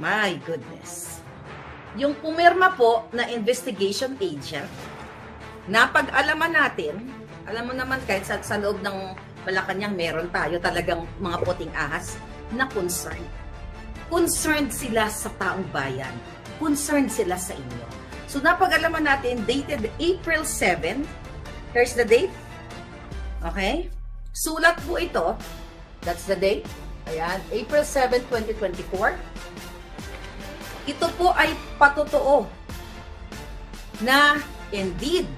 My goodness. Yung pumirma po na investigation agent, napag-alaman natin, alam mo naman kahit sa, sa loob ng Malacanang meron tayo talagang mga puting ahas na concerned. Concerned sila sa taong bayan. Concerned sila sa inyo. So napag-alaman natin, dated April 7. Here's the date. Okay? Sulat po ito. That's the date. Ayan, April 7, 2024. Ito po ay patotoo na indeed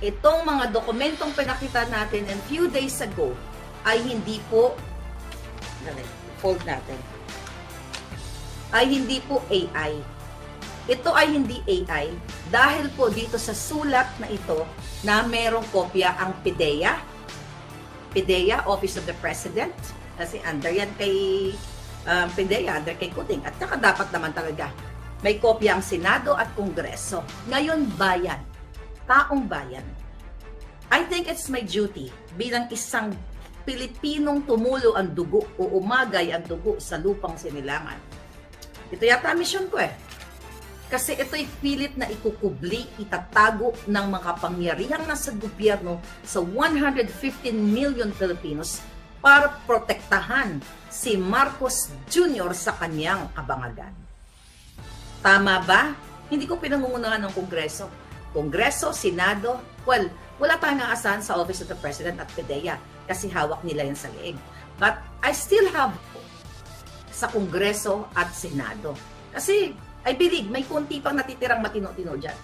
itong mga dokumentong pinakita natin and few days ago ay hindi po dali, fold natin ay hindi po AI. Ito ay hindi AI dahil po dito sa sulat na ito na merong kopya ang PIDEA, PIDEA, Office of the President, kasi under yan kay um, PIDEA, under kay Kuting, at saka dapat naman talaga may kopya ang Senado at Kongreso. Ngayon, bayan, taong bayan. I think it's my duty bilang isang Pilipinong tumulo ang dugo o umagay ang dugo sa lupang sinilangan. Ito yata mission ko eh. Kasi ito'y pilit na ikukubli, itatago ng mga kapangyarihang nasa gobyerno sa 115 million Filipinos para protektahan si Marcos Jr. sa kanyang kabangagan. Tama ba? Hindi ko pinangungunahan ng Kongreso. Kongreso, Senado, well, wala tayong aasahan sa Office of the President at PDEA kasi hawak nila yan sa leeg. But I still have sa Kongreso at Senado. Kasi I believe may kunti pang natitirang matino-tino dyan.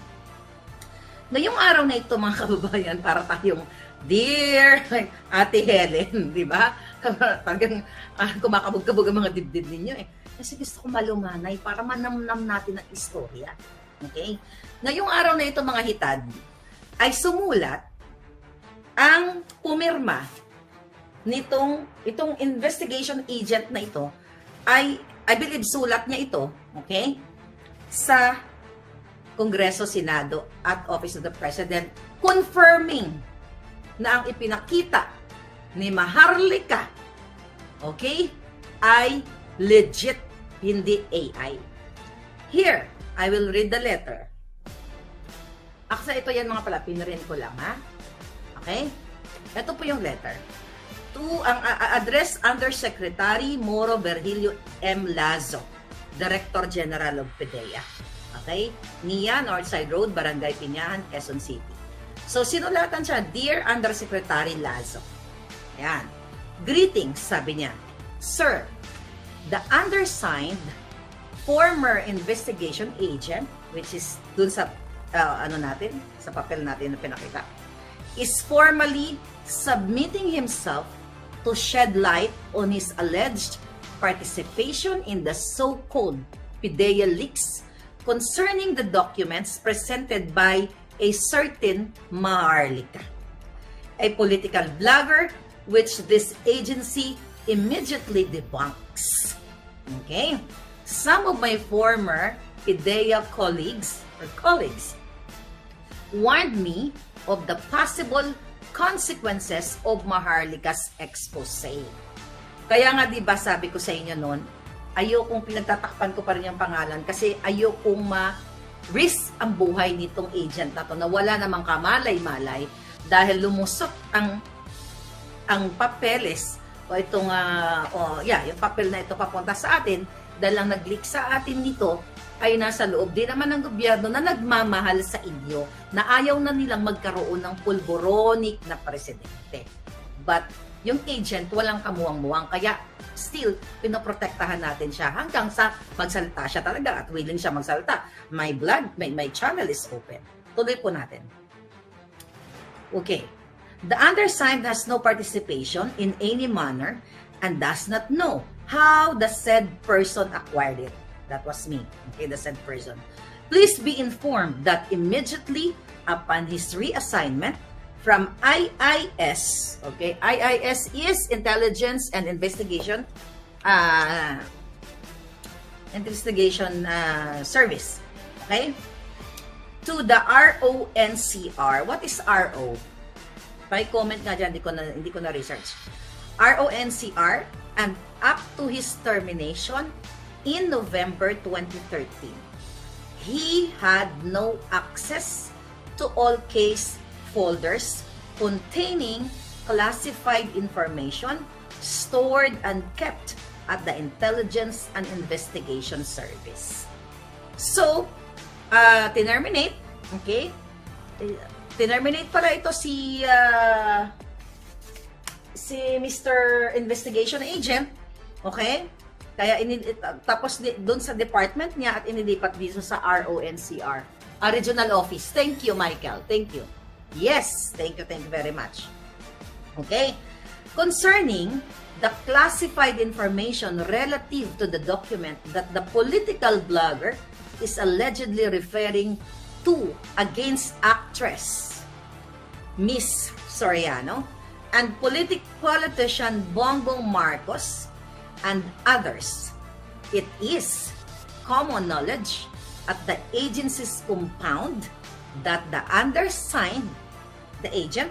Ngayong araw na ito mga kababayan, para tayong Dear Ate Helen, di ba? Talagang ah, kumakabog-kabog ang mga dibdib ninyo eh. Kasi gusto ko malumanay para manamnam natin ang istorya. Okay? Ngayong araw na ito mga hitad, ay sumulat ang pumirma nitong itong investigation agent na ito ay I believe sulat niya ito, okay? Sa Kongreso, Senado at Office of the President confirming na ang ipinakita ni Maharlika, okay, ay legit, hindi AI. Here, I will read the letter. Aksa ito yan mga pala, pinrin ko lang ha. Okay? Ito po yung letter. To ang a- address Undersecretary Moro Virgilio M. Lazo, Director General of PDEA. Okay? NIA, Northside Road, Barangay Pinyahan, Quezon City. So, sinulatan siya, Dear Undersecretary Lazo. Ayan. Greetings, sabi niya. Sir, the undersigned former investigation agent, which is dun sa, uh, ano natin, sa papel natin na pinakita, is formally submitting himself to shed light on his alleged participation in the so-called PIDEA leaks concerning the documents presented by a certain Maharlika, a political blogger which this agency immediately debunks. Okay? Some of my former PIDEA colleagues or colleagues warned me of the possible consequences of Maharlika's expose. Kaya nga 'di ba sabi ko sa inyo noon, ayokong pinagtatakpan ko pa rin yung pangalan kasi ayokong ma risk ang buhay nitong agent na to na wala namang kamalay-malay dahil lumusot ang ang papeles o itong ah, oh, yeah, yung papel na ito papunta sa atin dahil ang nag-leak sa atin nito ay nasa loob din naman ng gobyerno na nagmamahal sa inyo na ayaw na nilang magkaroon ng pulboronic na presidente. But yung agent walang kamuwang-muwang kaya still pinoprotektahan natin siya hanggang sa magsalita siya talaga at willing siya magsalita. My blood, my, my channel is open. Tuloy po natin. Okay. The undersigned has no participation in any manner and does not know how the said person acquired it. That was me, okay, the said person. Please be informed that immediately upon his reassignment from IIS, okay, IIS is Intelligence and Investigation uh, Investigation uh, Service, okay, to the RONCR. What is RO? Pa-comment nga dyan, hindi ko na, hindi ko na research. RONCR and up to his termination in November 2013. He had no access to all case folders containing classified information stored and kept at the Intelligence and Investigation Service. So, uh, tinerminate, okay? Tinerminate pala ito si uh, si Mr. Investigation Agent, okay? Kaya ini tapos doon sa department niya at inilipat dito sa RONCR, a regional office. Thank you, Michael. Thank you. Yes, thank you, thank you very much. Okay? Concerning the classified information relative to the document that the political blogger is allegedly referring to against actress Miss Soriano and politic politician Bongbong Marcos and others. It is common knowledge at the agency's compound that the undersigned, the agent,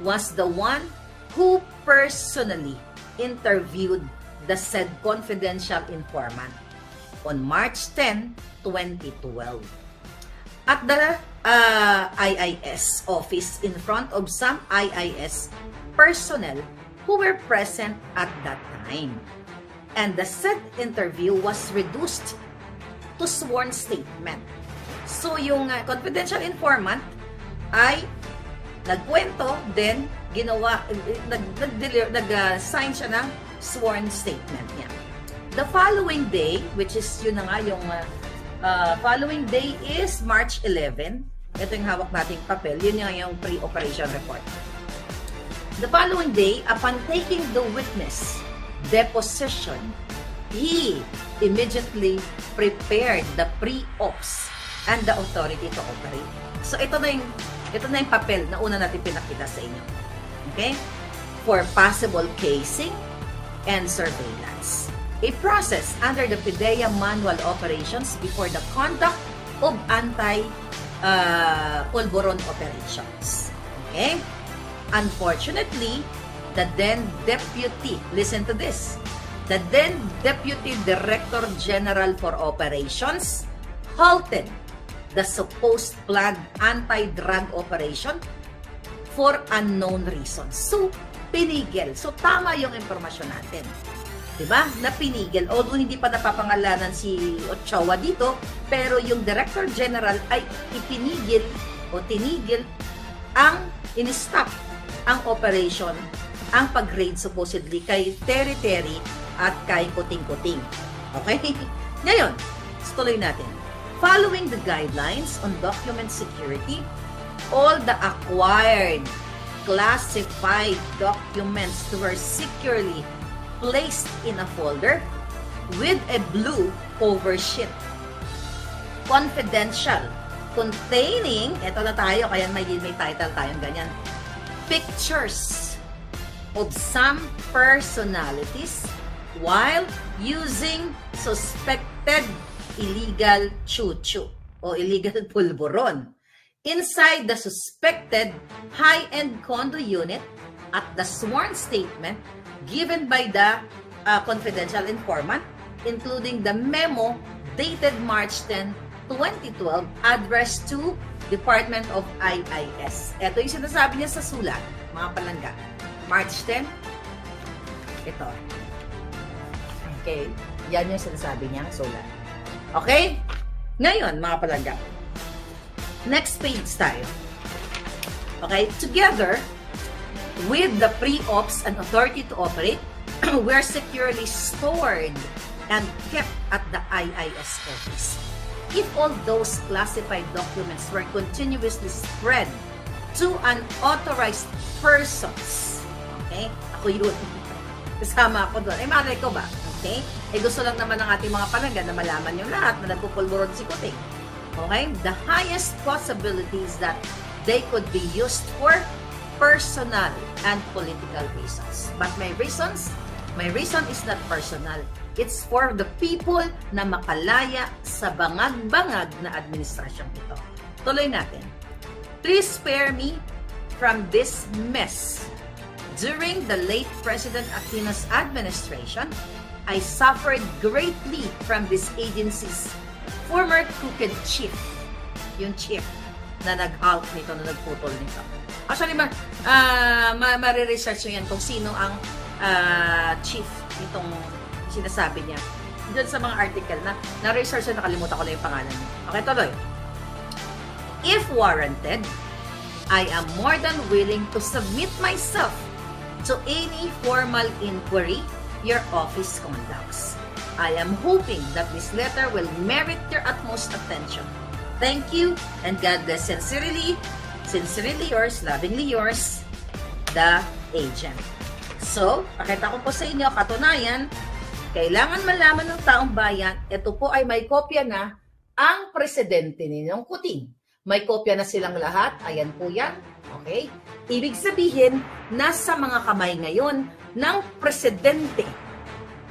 was the one who personally interviewed the said confidential informant on March 10, 2012. At the uh, IIS office in front of some IIS personnel who were present at that time. And the said interview was reduced to sworn statement. So yung uh, confidential informant ay nagkwento, then ginawa, nag, nag, nag, uh, sign siya ng sworn statement niya. The following day, which is yun na nga yung uh, uh, following day is March 11. Ito yung hawak nating papel. Yun yung, yung pre-operation report. The following day, upon taking the witness deposition, he immediately prepared the pre-ops and the authority to operate. So ito na yung ito na yung papel na una natin pinakita sa inyo. Okay? For possible casing and surveillance. A process under the PIDEA manual operations before the conduct of anti-pulveron uh, operations. Okay? Unfortunately, the then deputy, listen to this, the then Deputy Director General for Operations halted the supposed planned anti-drug operation for unknown reasons. So, pinigil. So, tama yung impormasyon natin. Diba? Na pinigil. Although hindi pa napapangalanan si Ochoa dito, pero yung Director General ay ipinigil o tinigil ang in-stop ang operation, ang pag-raid supposedly kay Terry Terry at kay Kuting Kuting. Okay? Ngayon, tuloy natin. Following the guidelines on document security, all the acquired classified documents were securely placed in a folder with a blue cover sheet. Confidential, containing, eto na tayo, kaya may, may title tayong ganyan, pictures of some personalities while using suspected illegal chuchu o illegal pulburon inside the suspected high-end condo unit at the sworn statement given by the uh, confidential informant, including the memo dated March 10, 2012, addressed to Department of IIS. Ito yung sinasabi niya sa sulat, mga palangga. March 10, ito. Okay, yan yung sinasabi niya sulat. Okay? Ngayon, mga palangga, next page tayo. Okay? Together, with the pre-ops and authority to operate, were securely stored and kept at the IIS office. If all those classified documents were continuously spread to unauthorized persons, okay? Ako yun. Kasama ako doon. Eh, malay ko ba? Okay? Eh, gusto lang naman ng ating mga palangga na malaman yung lahat na nagpupulburon si Kuting. Okay? The highest possibilities that they could be used for personal and political reasons. But my reasons, my reason is not personal. It's for the people na makalaya sa bangag-bangag na administrasyong ito. Tuloy natin. Please spare me from this mess. During the late President Aquino's administration, I suffered greatly from this agency's former crooked chief. Yung chief na nag-halt nito, na nagputol nito. Actually, ma, uh, ma, ma-research nyo yan kung sino ang ah, chief nitong sinasabi niya. Diyan sa mga article na na-research na nakalimutan ko na yung pangalan niya. Okay, tuloy. If warranted, I am more than willing to submit myself to any formal inquiry your office conducts. I am hoping that this letter will merit your utmost attention. Thank you and God bless sincerely, sincerely yours, lovingly yours, the agent. So, pakita ko po sa inyo, katunayan, kailangan malaman ng taong bayan, ito po ay may kopya na ang presidente ninyong kuting. May kopya na silang lahat. Ayan po yan. Okay? Ibig sabihin, nasa mga kamay ngayon ng presidente.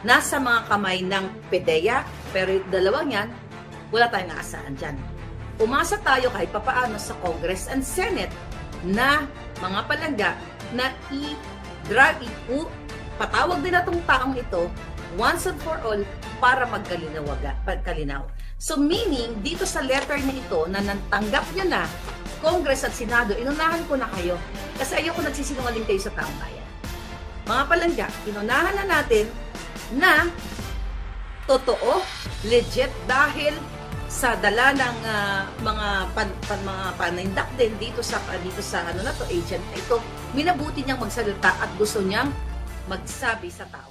Nasa mga kamay ng PDEA, pero yung dalawang yan, wala tayong aasahan dyan. Umasa tayo kahit papaano sa Congress and Senate na mga palangga na i-drag, i- patawag din itong taong ito once and for all para magkalinawaga, pagkalinaw. So meaning, dito sa letter na ito na natanggap nyo na Congress at Senado, inunahan ko na kayo kasi ayoko nagsisinungaling kayo sa taong bayan. Mga palangga, inunahan na natin na totoo, legit dahil sa dala ng ah, mga pan, pan, mga panindak din dito sa dito sa ano na to agent na ito. Minabuti niyang magsalita at gusto niyang magsabi sa tao